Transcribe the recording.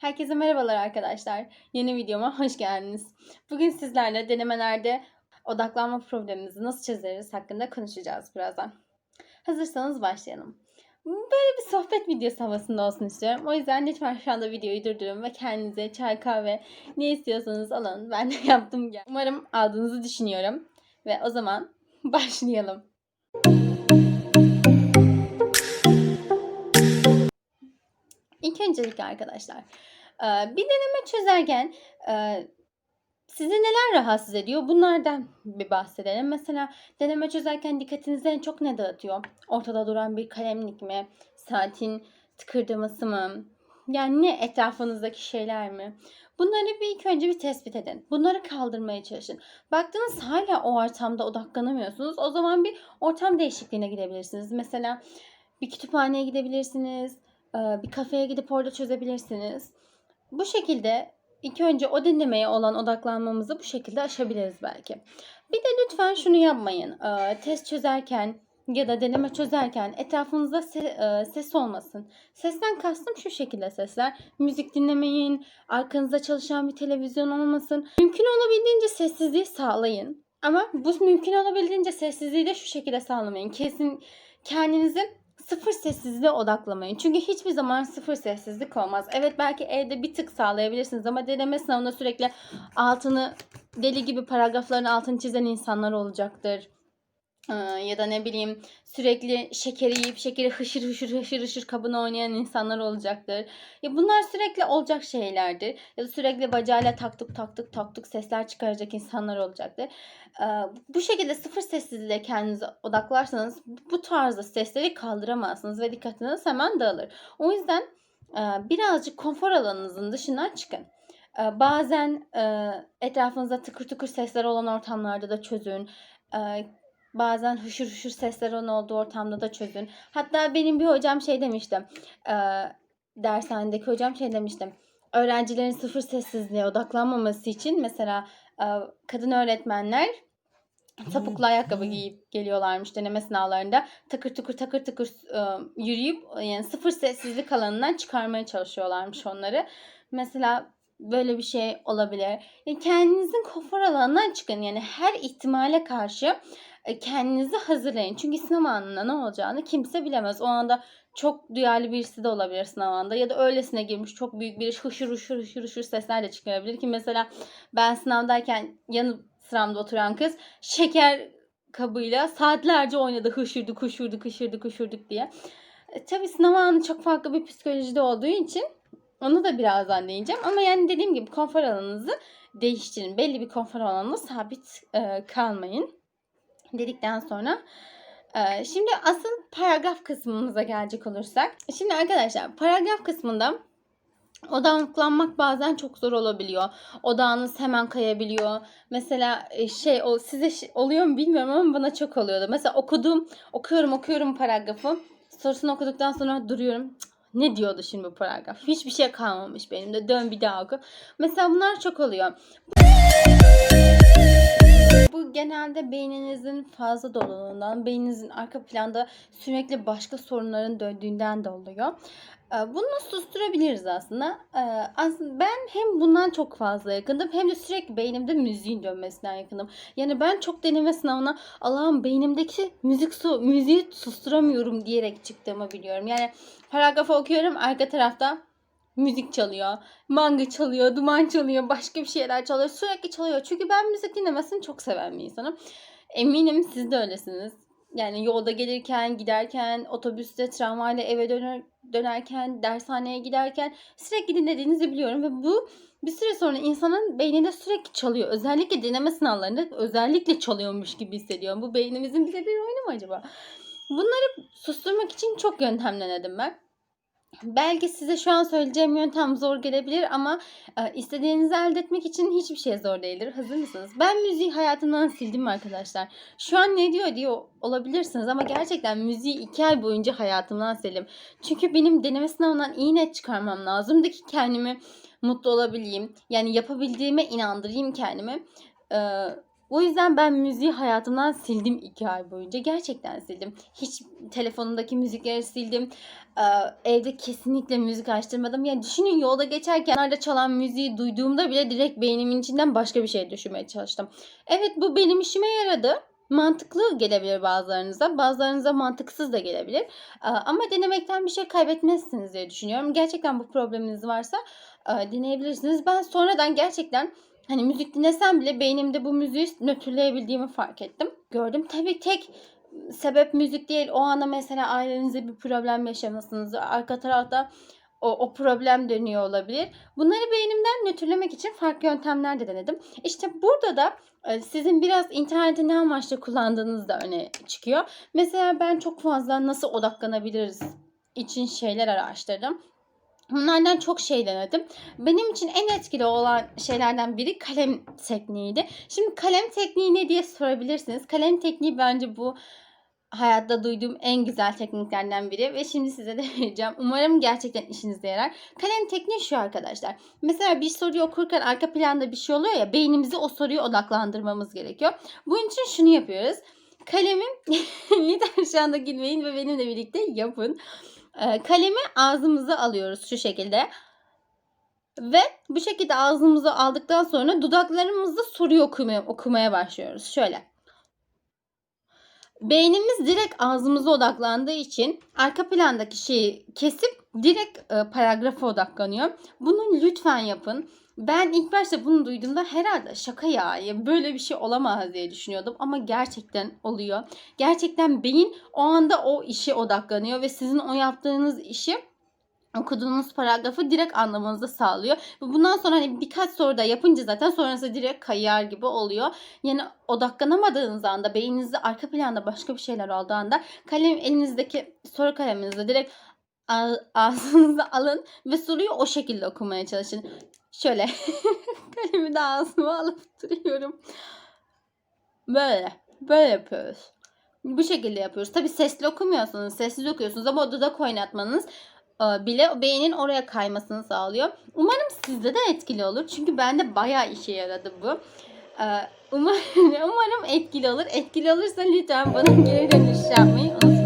Herkese merhabalar arkadaşlar. Yeni videoma hoş geldiniz. Bugün sizlerle denemelerde odaklanma problemimizi nasıl çözeriz hakkında konuşacağız birazdan. Hazırsanız başlayalım. Böyle bir sohbet videosu havasında olsun istiyorum. O yüzden lütfen şu anda videoyu durdurun ve kendinize çay kahve ne istiyorsanız alın. Ben de yaptım. gel. Umarım aldığınızı düşünüyorum. Ve o zaman başlayalım. İlk öncelikle arkadaşlar bir deneme çözerken sizi neler rahatsız ediyor? Bunlardan bir bahsedelim. Mesela deneme çözerken dikkatinizi en çok ne dağıtıyor? Ortada duran bir kalemlik mi? Saatin tıkırdaması mı? Yani ne etrafınızdaki şeyler mi? Bunları bir ilk önce bir tespit edin. Bunları kaldırmaya çalışın. Baktınız hala o ortamda odaklanamıyorsunuz. O zaman bir ortam değişikliğine gidebilirsiniz. Mesela bir kütüphaneye gidebilirsiniz. E, Bir kafeye gidip orada çözebilirsiniz. Bu şekilde ilk önce o dinlemeye olan odaklanmamızı bu şekilde aşabiliriz belki. Bir de lütfen şunu yapmayın. Ee, test çözerken ya da deneme çözerken etrafınızda e, ses olmasın. Sesten kastım şu şekilde sesler. Müzik dinlemeyin, arkanızda çalışan bir televizyon olmasın. Mümkün olabildiğince sessizliği sağlayın. Ama bu mümkün olabildiğince sessizliği de şu şekilde sağlamayın. Kesin kendinizi sıfır sessizliğe odaklamayın. Çünkü hiçbir zaman sıfır sessizlik olmaz. Evet belki evde bir tık sağlayabilirsiniz ama deneme sınavında sürekli altını deli gibi paragrafların altını çizen insanlar olacaktır. Ee, ya da ne bileyim sürekli şekeri yiyip şekeri hışır hışır hışır hışır kabına oynayan insanlar olacaktır. Ya bunlar sürekli olacak şeylerdir. Ya da sürekli bacağıyla taktık taktık taktık sesler çıkaracak insanlar olacaktır. Ee, bu şekilde sıfır sessizliğe kendinize odaklarsanız bu tarzda sesleri kaldıramazsınız ve dikkatiniz hemen dağılır. O yüzden e, birazcık konfor alanınızın dışından çıkın. E, Bazen e, etrafınızda tıkır tıkır sesler olan ortamlarda da çözün. E, Bazen hışır hışır seslerin olduğu ortamda da çözün. Hatta benim bir hocam şey demişti. E, dershanedeki hocam şey demiştim. Öğrencilerin sıfır sessizliğe odaklanmaması için mesela e, kadın öğretmenler topuklu ayakkabı giyip geliyorlarmış deneme sınavlarında. Takır tıkır takır tıkır e, yürüyüp yani sıfır sessizlik alanından çıkarmaya çalışıyorlarmış onları. Mesela böyle bir şey olabilir. Yani kendinizin konfor alanından çıkın. Yani her ihtimale karşı e, kendinizi hazırlayın. Çünkü sınav ne olacağını kimse bilemez. O anda çok duyarlı birisi de olabilir sınav anında ya da öylesine girmiş çok büyük bir hışır hışır hışır hışır sesler de çıkarabilir ki mesela ben sınavdayken yanı sıramda oturan kız şeker kabıyla saatlerce oynadı hışırdık hışırdık hışırdık hışırdık diye. E, tabii sınav anı çok farklı bir psikolojide olduğu için onu da birazdan değineceğim. Ama yani dediğim gibi konfor alanınızı değiştirin. Belli bir konfor alanına sabit e, kalmayın. Dedikten sonra şimdi asıl paragraf kısmımıza gelecek olursak. Şimdi arkadaşlar paragraf kısmında odaklanmak bazen çok zor olabiliyor. Odağınız hemen kayabiliyor. Mesela e, şey o size oluyor mu bilmiyorum ama bana çok oluyordu. Mesela okudum, okuyorum, okuyorum paragrafı. Sorusunu okuduktan sonra duruyorum. Ne diyordu şimdi bu paragraf? Hiçbir şey kalmamış benim de. Dön bir daha oku. Mesela bunlar çok oluyor. Bu genelde beyninizin fazla doluluğundan, beyninizin arka planda sürekli başka sorunların döndüğünden de oluyor. Ee, Bunu susturabiliriz aslında. Ee, Aslında ben hem bundan çok fazla yakındım hem de sürekli beynimde müziğin dönmesinden yakındım. Yani ben çok deneme sınavına Allah'ım beynimdeki müzik su, müziği susturamıyorum diyerek çıktığımı biliyorum. Yani paragrafı okuyorum arka tarafta müzik çalıyor. Manga çalıyor, duman çalıyor, başka bir şeyler çalıyor. Sürekli çalıyor. Çünkü ben müzik dinlemesini çok seven bir insanım. Eminim siz de öylesiniz. Yani yolda gelirken, giderken, otobüste, tramvayla eve döner, dönerken, dershaneye giderken sürekli dinlediğinizi biliyorum ve bu bir süre sonra insanın beyninde sürekli çalıyor. Özellikle deneme sınavlarında özellikle çalıyormuş gibi hissediyorum. Bu beynimizin bize bir oyunu mu acaba? Bunları susturmak için çok yöntem denedim ben. Belki size şu an söyleyeceğim yöntem zor gelebilir ama e, istediğinizi elde etmek için hiçbir şey zor değildir. Hazır mısınız? Ben müziği hayatımdan sildim arkadaşlar. Şu an ne diyor diye olabilirsiniz ama gerçekten müziği iki ay boyunca hayatımdan sildim. Çünkü benim deneme sınavından iyi net çıkarmam lazımdı ki kendimi mutlu olabileyim. Yani yapabildiğime inandırayım kendimi. Ee, O yüzden ben müziği hayatımdan sildim 2 ay boyunca. Gerçekten sildim. Hiç telefonumdaki müzikleri sildim. Ee, evde kesinlikle müzik açtırmadım. Yani düşünün yolda geçerken nerede çalan müziği duyduğumda bile direkt beynimin içinden başka bir şey düşünmeye çalıştım. Evet bu benim işime yaradı. Mantıklı gelebilir bazılarınıza. Bazılarınıza mantıksız da gelebilir. Ee, ama denemekten bir şey kaybetmezsiniz diye düşünüyorum. Gerçekten bu probleminiz varsa e, deneyebilirsiniz. Ben sonradan gerçekten hani müzik dinlesem bile beynimde bu müziği nötrleyebildiğimi fark ettim. Gördüm. Tabii tek sebep müzik değil. O anda mesela ailenizde bir problem yaşamasınız. Arka tarafta o, o problem dönüyor olabilir. Bunları beynimden nötrlemek için farklı yöntemler de denedim. İşte burada da e, sizin biraz interneti ne amaçla kullandığınız da öne çıkıyor. Mesela ben çok fazla nasıl odaklanabiliriz için şeyler araştırdım. Bunlardan çok şey denedim. Benim için en etkili olan şeylerden biri kalem tekniğiydi. Şimdi kalem tekniği ne diye sorabilirsiniz. Kalem tekniği bence bu hayatta duyduğum en güzel tekniklerden biri ve şimdi size de vereceğim. Umarım gerçekten işinize yarar. Kalem tekniği şu arkadaşlar. Mesela bir soruyu okurken arka planda bir şey oluyor ya beynimizi o soruya odaklandırmamız gerekiyor. Bunun için şunu yapıyoruz. Kalemi lütfen şu anda gülmeyin ve benimle birlikte yapın. Ee, kalemi ağzımıza alıyoruz şu şekilde. Ve bu şekilde ağzımıza aldıktan sonra dudaklarımızda soruyu okumaya, okumaya başlıyoruz. Şöyle. Beynimiz direkt ağzımıza odaklandığı için arka plandaki şeyi kesip direkt e, paragrafa odaklanıyor. Bunu lütfen yapın. Ben ilk başta bunu duyduğumda herhalde şaka ya ya böyle bir şey olamaz diye düşünüyordum ama gerçekten oluyor. Gerçekten beyin o anda o işe odaklanıyor ve sizin o yaptığınız işi okuduğunuz paragrafı direkt anlamanızı sağlıyor. Bundan sonra hani birkaç soru da yapınca zaten sonrası direkt kayar gibi oluyor. Yani odaklanamadığınız anda beyninizde arka planda başka bir şeyler olduğu anda kalem elinizdeki soru kaleminizle direkt ağzınıza alın ve soruyu o şekilde okumaya çalışın. Şöyle kalemi de ağzıma alıp duruyorum. Böyle. Böyle yapıyoruz. Bu şekilde yapıyoruz. Tabi sesli okumuyorsunuz. Sessiz okuyorsunuz ama o dudak oynatmanız e, bile beynin oraya kaymasını sağlıyor. Umarım sizde de etkili olur. Çünkü bende bayağı işe yaradı bu. E, umarım, umarım etkili olur. Etkili olursa lütfen bana geri dönüş yapmayı unutmayın.